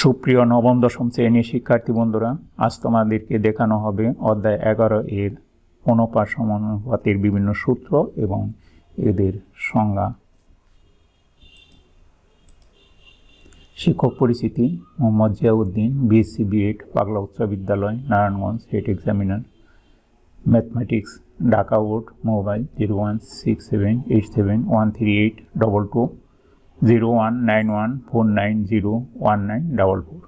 সুপ্রিয় নবম, দশম শ্রেণির শিক্ষার্থী বন্ধুরা, আজ তোমাদেরকে দেখানো হবে অধ্যায় এগারো এর অনুপাত সমানুপাতের বিভিন্ন সূত্র এবং এদের সংজ্ঞা। শিক্ষক পরিচিতি, মোহাম্মদ জিয়াউদ্দিন, বিএসসি বিএড পাগলা উচ্চ বিদ্যালয়, Narayanganj head examiner mathematics Dhaka board mobile zero one six seven eight seven one three eight double two zero one nine one four nine zero one nine double four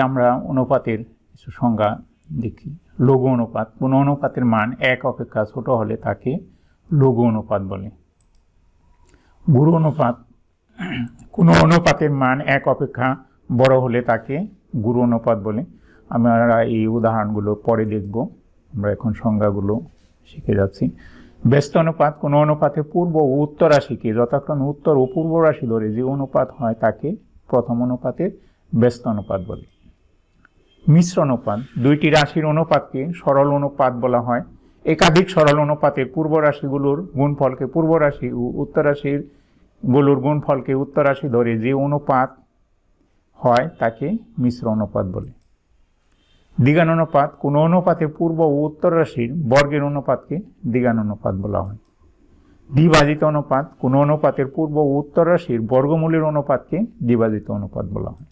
আমরা অনুপাতের কিছু সংজ্ঞা দেখি। লঘু অনুপাত। কোনো অনুপাতের মান এক অপেক্ষা ছোট হলে তাকে লঘু অনুপাত বলে। গুরু অনুপাত। কোনো অনুপাতের মান এক অপেক্ষা বড় হলে তাকে গুরু অনুপাত বলে। আমরা এই উদাহরণগুলো পরে দেখব। আমরা এখন সংজ্ঞাগুলো শিখে যাচ্ছি। ব্যস্ত অনুপাত, কোনো অনুপাতে পূর্ব ও উত্তর রাশিকে, যথাক্রমে উত্তর ও পূর্ব রাশি ধরে যে অনুপাত হয় তাকে প্রথম অনুপাতের ব্যস্ত অনুপাত বলে। মিশ্র অনুপাত, দুইটি রাশির অনুপাতকে সরল অনুপাত বলা হয়। একাধিক সরল অনুপাতের পূর্ব রাশিগুলোর গুণফলকে পূর্ব রাশি ও উত্তর রাশিরগুলোর গুণফলকে উত্তর রাশি ধরে যে অনুপাত হয় তাকে মিশ্র অনুপাত বলে। দ্বিগান অনুপাত, কোনো অনুপাতে পূর্ব ও উত্তর রাশির বর্গের অনুপাতকে দ্বিগান অনুপাত বলা হয়। দ্বিভাজিত অনুপাত, কোনো অনুপাতের পূর্ব ও উত্তর রাশির বর্গমূলের অনুপাতকে দ্বিভাজিত অনুপাত বলা হয়।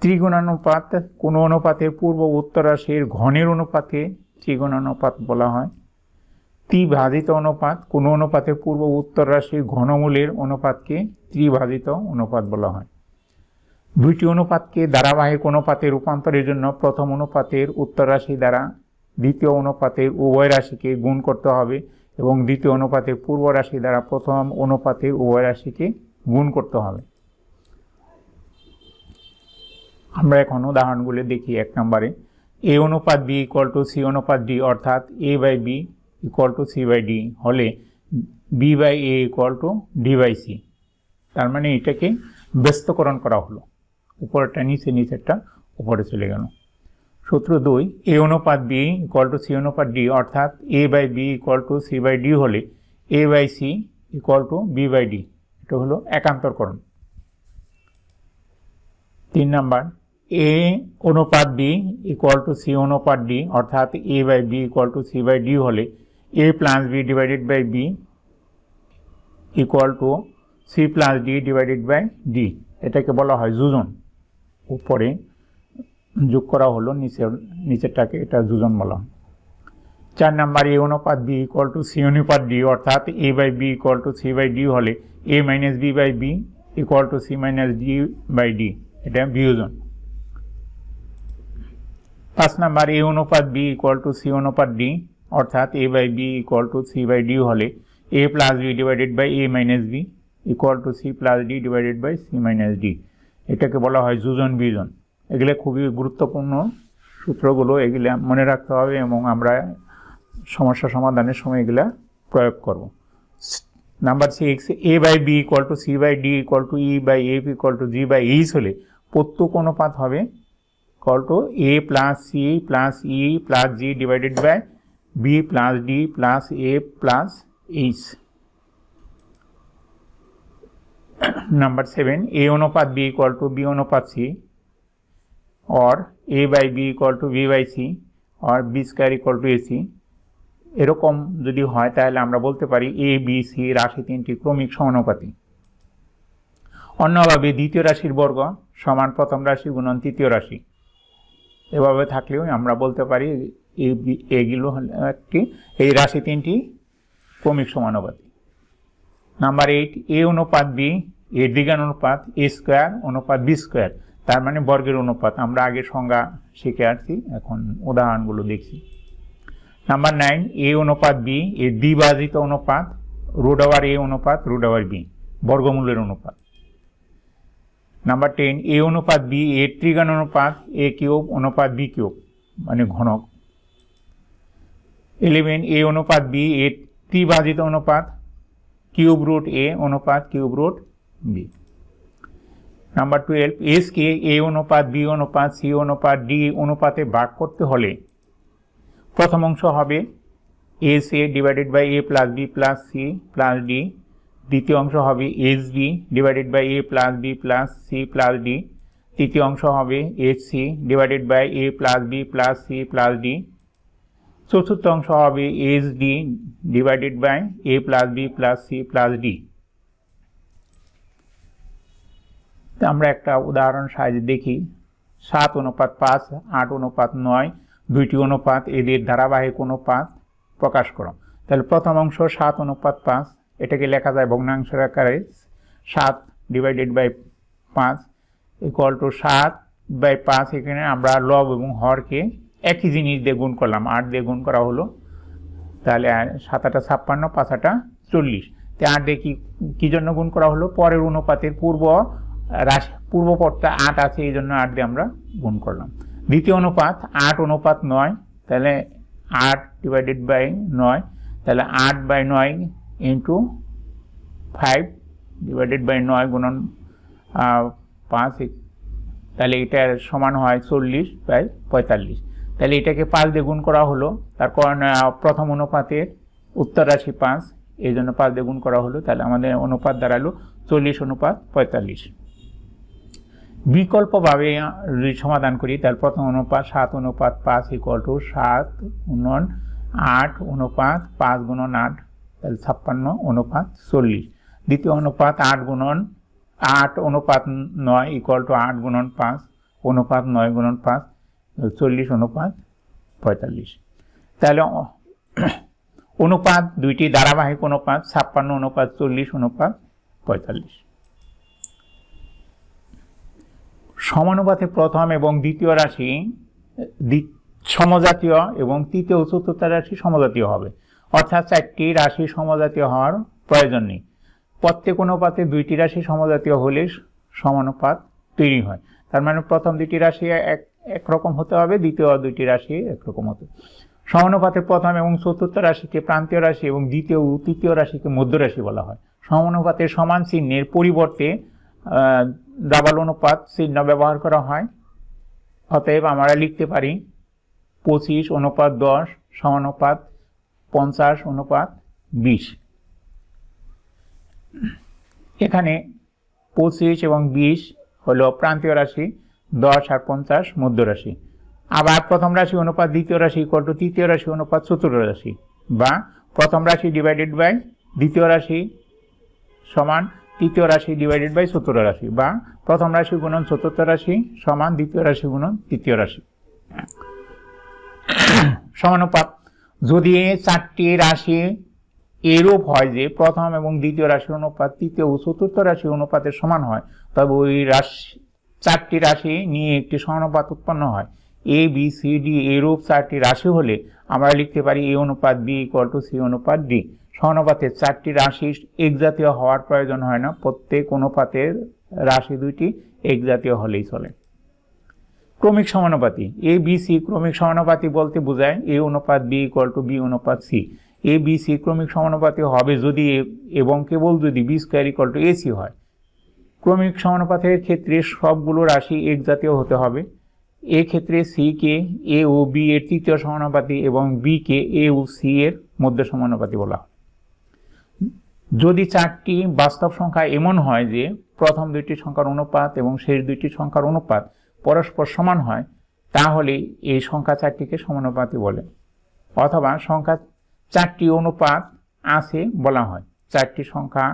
ত্রিগুণানুপাত, কোনো অনুপাতের পূর্ব ও উত্তর রাশির ঘনের অনুপাতকে ত্রিগুণানুপাত বলা হয়। ত্রিভাজিত অনুপাত, কোনো অনুপাতের পূর্ব উত্তর রাশির ঘনমূলের অনুপাতকে ত্রিভাজিত অনুপাত বলা হয়। দুইটি অনুপাতকে ধারাবাহিক অনুপাতে রূপান্তরের জন্য প্রথম অনুপাতের উত্তর রাশি দ্বারা দ্বিতীয় অনুপাতের উভয় রাশিকে গুণ করতে হবে এবং দ্বিতীয় অনুপাতের পূর্ব রাশি দ্বারা প্রথম অনুপাতের উভয় রাশিকে গুণ করতে হবে। আমরা এখন উদাহরণগুলি দেখি এক নম্বরে। এ অনুপাত বি ইকুয়াল টু সি অনুপাত ডি অর্থাৎ A by B equal to C by D হলে B by A equal to D by C. তার মানে এটাকে ব্যস্তকরণ করা হলো। উপরেরটা নিচে নিচেরটা উপরে চলে গেল। সূত্র দুই এ অনুপাত বি ইকুয়াল টু সি অনুপাত ডি অর্থাৎ A by B equal to C by D হলে A by C equal to B by D এটা হলো একান্তরকরণ। তিন নাম্বার এ অনুপাত বি ইকুয়াল টু সি অনুপাত ডি অর্থাৎ A by B equal to C by D হলে A plus B divided by B equal to C plus D divided by D এটাকে বলা হয় যোজন। উপরে যোগ করা হলো, নিচের, নিচেরটাকে এটা যোজন বলা হয়। চার নাম্বার এ অনুপাত বি ইকুয়াল টু সি অনুপাত ডি অর্থাৎ A by B equal to C by D হলে A minus B by B equal to C minus D by D এটা বিয়োজন। পাঁচ নাম্বার এ অনুপাত বি ইকুয়াল টু সি অনুপাত D অর্থাৎ A by B equal to C by D হলে A plus B divided by A minus B equal to C plus D divided by C minus D এটাকে বলা হয় যোজন বিয়োজন। এগুলো খুবই গুরুত্বপূর্ণ সূত্রগুলো, এগুলো মনে রাখতে হবে এবং আমরা সমস্যা সমাধানের সময় এগুলা প্রয়োগ করব। Number six A by B equal to C by D equal to E by F equal to G by H হলে প্রত্যেক অনুপাত হবে equal to A plus C plus E plus G divided by B plus D plus A plus H number 7 a অনুপাত b equal to b অনুপাত c or a by b equal to b by c or b square equal to ac এরকম যদি হয়, তাহলে আমরা বলতে পারি এ B C রাশি তিনটি ক্রমিক সমানুপাতি অন্যভাবে দ্বিতীয় রাশির বর্গ সমান প্রথম রাশি গুণন তৃতীয় রাশি। এভাবে থাকলেও আমরা বলতে পারি এগুলো একটি, এই রাশি তিনটি ক্রমিক সমানুপাতি নাম্বার এইট এ অনুপাত বি এর দ্বিগান অনুপাত এ স্কোয়ার অনুপাত বি স্কোয়ার তার মানে বর্গের অনুপাত। আমরা আগে সংজ্ঞা শিখে আসছি, এখন উদাহরণগুলো দেখছি। নাম্বার নাইন এ অনুপাত বি এর দ্বিভাজিত অনুপাত রুট আওয়ার এ অনুপাত রুট আওয়ার বি বর্গমূলের অনুপাত। নাম্বার টেন এ অনুপাত বি এর ত্রিগান অনুপাত এ কিউব অনুপাত বি কিউব মানে ঘনক। ইলেভেন এ অনুপাত বি এর ত্রিভাজিত অনুপাত কিউব রুট এ অনুপাত cube root B. Number twelve SK A অনুপাত, বি অনুপাত, সি অনুপাত, ডি অনুপাতে ভাগ করতে হলে প্রথম অংশ হবে S A divided by A plus B plus C plus D. দ্বিতীয় অংশ হবে H B divided by A plus B plus C plus D. তৃতীয় অংশ হবে H C divided by A plus B plus C plus D. চতুর্থ অংশ হবে H D divided by A plus B plus C plus D আমরা একটা উদাহরণ সাহায্যে দেখি। সাত অনুপাত পাঁচ, আট অনুপাত নয়, দুইটি অনুপাত, এদের ধারাবাহিক অনুপাত প্রকাশ করো। তাহলে প্রথম অংশ সাত অনুপাত পাঁচ, এটাকে লেখা যায় ভগ্নাংশের আকারে সাত ডিভাইডেড বাই পাঁচ ইকুয়াল টু সাত বাই পাঁচ, এখানে আমরা লব এবং হরকে একই জিনিস দিয়ে গুণ করলাম। আট দিয়ে গুণ করা হলো। তাহলে সাত আটা ছাপ্পান্ন, পাঁচ আটা চল্লিশ। তো আট দিয়ে কি, কী জন্য গুণ করা হলো? পরের অনুপাতের পূর্ব রাশি পূর্ব পদটা আট আছে, এই জন্য আট দিয়ে আমরা গুণ করলাম। দ্বিতীয় অনুপাত আট অনুপাত নয়। তাহলে আট ডিভাইডেড বাই নয়। তাহলে আট বাই নয় ইন্টু ফাইভ ডিভাইডেড বাই নয় গুণন পাঁচ তাহলে এটার সমান হয় চল্লিশ বাই পঁয়তাল্লিশ। তাহলে এটাকে পাঁচ দিয়ে গুণ করা হলো। তার প্রথম অনুপাতের উত্তর রাশি পাঁচ, এই জন্য পাঁচ দিয়ে গুণ করা হলো। তাহলে আমাদের অনুপাত দাঁড়াল চল্লিশ অনুপাত পঁয়তাল্লিশ। বিকল্পভাবে সমাধান করি, তাহলে প্রথম অনুপাত সাত অনুপাত পাঁচ ইকুয়াল টু সাত গুণন আট অনুপাত পাঁচ গুণন আট, তাহলে ছাপ্পান্ন অনুপাত চল্লিশ। দ্বিতীয় অনুপাত আট গুণন আট অনুপাত নয় ইকুয়াল টু আট গুণন পাঁচ, অনুপাত নয় গুণন পাঁচ চল্লিশ অনুপাত পঁয়তাল্লিশ। তাহলে অনুপাত দুইটি, ধারাবাহিক অনুপাত ছাপ্পান্ন অনুপাত চল্লিশ অনুপাত পঁয়তাল্লিশ। সমানুপাতে প্রথম এবং দ্বিতীয় রাশি সমজাতীয় এবং তৃতীয় ও চতুর্থ রাশি সমজাতীয় হবে। অর্থাৎ চারটি রাশি সমজাতীয় হওয়ার প্রয়োজন নেই। প্রত্যেক অনুপাতে দুইটি রাশি সমজাতীয় হলে সমানুপাত তৈরি হয়। তার মানে প্রথম দুইটি রাশি এক একরকম হতে হবে, দ্বিতীয় দুইটি রাশি একরকম হতে সমানুপাতে প্রথম এবং চতুর্থ রাশিকে প্রান্তীয় রাশি এবং দ্বিতীয় ও তৃতীয় রাশিকে মধ্য রাশি বলা হয়। সমানুপাতের সমান চিহ্নের পরিবর্তে ডাবল অনুপাত চিহ্ন ব্যবহার করা হয়। অতএব আমরা লিখতে পারি পঁচিশ অনুপাত দশ, সমানুপাত পঞ্চাশ অনুপাত বিশ। এখানে পঁচিশ এবং বিশ হলো প্রান্তীয় রাশি। দশ আর পঞ্চাশ মধ্য রাশি আবার প্রথম রাশি অনুপাত, দ্বিতীয় রাশি ইকুয়াল টু তৃতীয় রাশি অনুপাত, চতুর্থ রাশি বা প্রথম রাশি ডিভাইডেড বাই দ্বিতীয় রাশি সমান তৃতীয় রাশি ডিভাইডেড বাই চতুর্থ রাশি বা প্রথম রাশি গুণন চতুর্থ রাশি সমান দ্বিতীয় রাশি গুণন তৃতীয় রাশি। সমানুপাত, যদি চারটি রাশি এরূপ হয় যে প্রথম এবং দ্বিতীয় রাশির অনুপাত, তৃতীয় ও চতুর্থ রাশি অনুপাতের সমান হয়, তবে ওই রাশি চারটি রাশি নিয়ে একটি সমানুপাত উৎপন্ন হয়। এ বি সি ডি এরূপ চারটি রাশি হলে আমরা লিখতে পারি এ অনুপাত বি ইকুয়াল টু সি অনুপাত ডি সমানুপাতের চারটি রাশি একজাতীয় হওয়ার প্রয়োজন হয় না। প্রত্যেক অনুপাতের রাশি দুইটি একজাতীয় হলেই চলে। ক্রমিক সমানুপাতি। এ বি সি ক্রমিক সমানুপাতি বলতে বোঝায় এ অনুপাত বি ইকুয়াল টু বি অনুপাত সি এ বি সি ক্রমিক সমানুপাতি হবে যদি এবং কেবল যদি B square equal to AC হয়। ক্রমিক সমানুপাতের ক্ষেত্রে সবগুলো রাশি এক জাতীয় হতে হবে। এক্ষেত্রে সি কে এ ও বি এর তৃতীয় সমানুপাতি এবং বি কে এ ও সি এর মধ্য সমানুপাতি বলা হয়। যদি চারটি বাস্তব সংখ্যা এমন হয় যে প্রথম দুইটি সংখ্যার অনুপাত এবং শেষ দুইটি সংখ্যার অনুপাত পরস্পর সমান হয়, তাহলে এই সংখ্যা চারটিকে সমানুপাতি বলে। অথবা সংখ্যা চারটি অনুপাত আছে বলা হয়। চারটি সংখ্যা,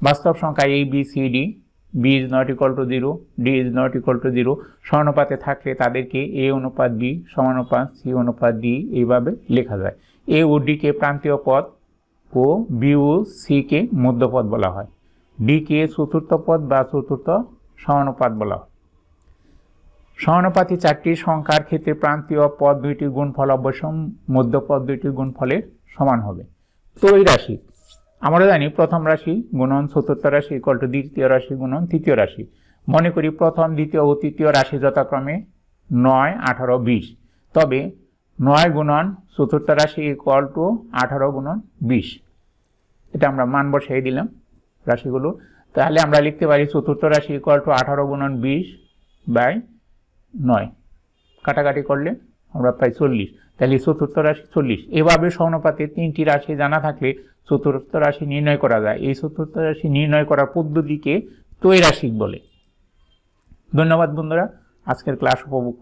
বাস্তব সংখ্যা A B C D B is not equal to zero D is not equal to zero সমানুপাতে থাকলে তাদেরকে এ অনুপাত বি সমানুপাত সি অনুপাত ডি এইভাবে লেখা যায়। এ ও ডিকে প্রান্তীয় পদ ও বি ও সিকে মধ্যপদ বলা হয়। ডিকে চতুর্থ পদ বা চতুর্থ সমানুপাত বলা হয়। সমানুপাতি চারটি সংখ্যার ক্ষেত্রে প্রান্তীয় পদ দুইটি গুণফল অবশ্যই মধ্যপদ দুইটি গুণফলের সমান হবে। রাশি আমরা জানি প্রথম রাশি গুণন, চতুর্থ রাশি ইকুয়াল টু দ্বিতীয় রাশি গুণন, তৃতীয় রাশি। মনে করি প্রথম, দ্বিতীয় ও তৃতীয় রাশি যথাক্রমে নয়, আঠারো, বিশ। তবে নয় গুণন, চতুর্থ রাশি ইকুয়াল টু আঠারো গুণন, বিশ। এটা আমরা মান বসাই দিলাম রাশিগুলো। তাহলে আমরা লিখতে পারি চতুর্থ রাশি ইকুয়াল টু আঠারো গুণন, বিশ বাই নয়। কাটাকাটি করলে আমরা পাই চল্লিশ। তাহলে চতুর্থ রাশি চল্লিশ। এভাবে সমানুপাতে তিনটি রাশি জানা থাকলে চতুর্থ রাশি নির্ণয় করা যায়। এই চতুর্থ রাশি নির্ণয় করার পদ্ধতিকে ত্রৈরাশিক বলে। ধন্যবাদ বন্ধুরা, আজকের ক্লাস উপভোগ